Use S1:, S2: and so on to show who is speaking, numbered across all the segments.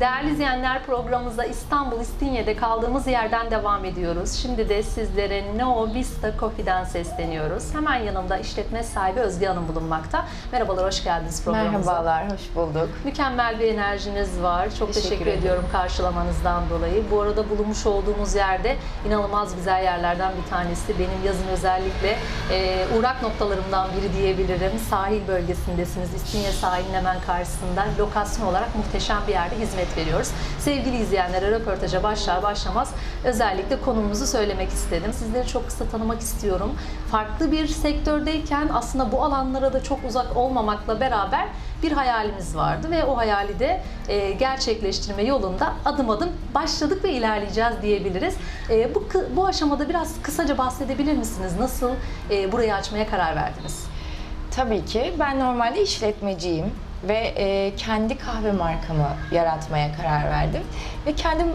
S1: Değerli izleyenler programımıza İstanbul İstinye'de kaldığımız yerden devam ediyoruz. Şimdi de sizlere No Vista Coffee'den sesleniyoruz. Hemen yanımda işletme sahibi Özge Hanım bulunmakta. Merhabalar, hoş geldiniz programımıza.
S2: Merhabalar, hoş bulduk.
S1: Mükemmel bir enerjiniz var. Çok teşekkür,
S2: Teşekkür ederim.
S1: ediyorum karşılamanızdan dolayı. Bu arada bulunmuş olduğumuz yerde inanılmaz güzel yerlerden bir tanesi. Benim yazın özellikle e, uğrak noktalarımdan biri diyebilirim. Sahil bölgesindesiniz. İstinye sahilinin hemen karşısında lokasyon olarak muhteşem bir yerde hizmet veriyoruz. Sevgili izleyenlere röportaja başlar başlamaz özellikle konumuzu söylemek istedim. Sizleri çok kısa tanımak istiyorum. Farklı bir sektördeyken aslında bu alanlara da çok uzak olmamakla beraber bir hayalimiz vardı ve o hayali de e, gerçekleştirme yolunda adım adım başladık ve ilerleyeceğiz diyebiliriz. E, bu bu aşamada biraz kısaca bahsedebilir misiniz? Nasıl e, burayı açmaya karar verdiniz?
S2: Tabii ki ben normalde işletmeciyim ve e, kendi kahve markamı yaratmaya karar verdim. Ve kendim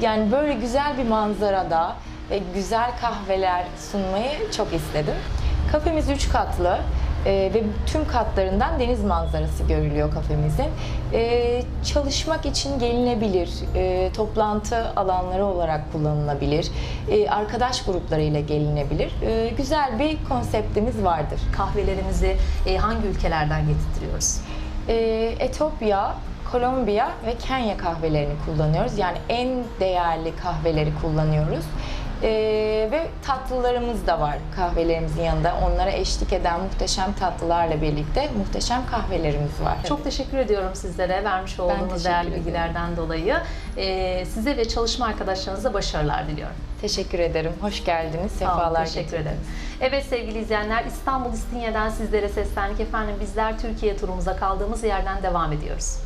S2: yani böyle güzel bir manzarada ve güzel kahveler sunmayı çok istedim. Kafemiz üç katlı e, ve tüm katlarından deniz manzarası görülüyor kafemizin. E, çalışmak için gelinebilir, e, toplantı alanları olarak kullanılabilir, e, arkadaş gruplarıyla gelinebilir. E, güzel bir konseptimiz vardır.
S1: Kahvelerimizi e, hangi ülkelerden getirtiyoruz?
S2: E, Etopya, Kolombiya ve Kenya kahvelerini kullanıyoruz. Yani en değerli kahveleri kullanıyoruz. E, ve tatlılarımız da var kahvelerimizin yanında. Onlara eşlik eden muhteşem tatlılarla birlikte muhteşem kahvelerimiz var.
S1: Çok teşekkür ediyorum sizlere vermiş olduğunuz değerli
S2: ederim.
S1: bilgilerden dolayı. E, size ve çalışma arkadaşlarınıza başarılar diliyorum.
S2: teşekkür ederim. Hoş geldiniz.
S1: Sağ olun,
S2: Sefalar
S1: teşekkür
S2: getirdiniz.
S1: ederim. Evet sevgili izleyenler İstanbul İstinye'den sizlere seslendik efendim. Bizler Türkiye turumuza kaldığımız yerden devam ediyoruz.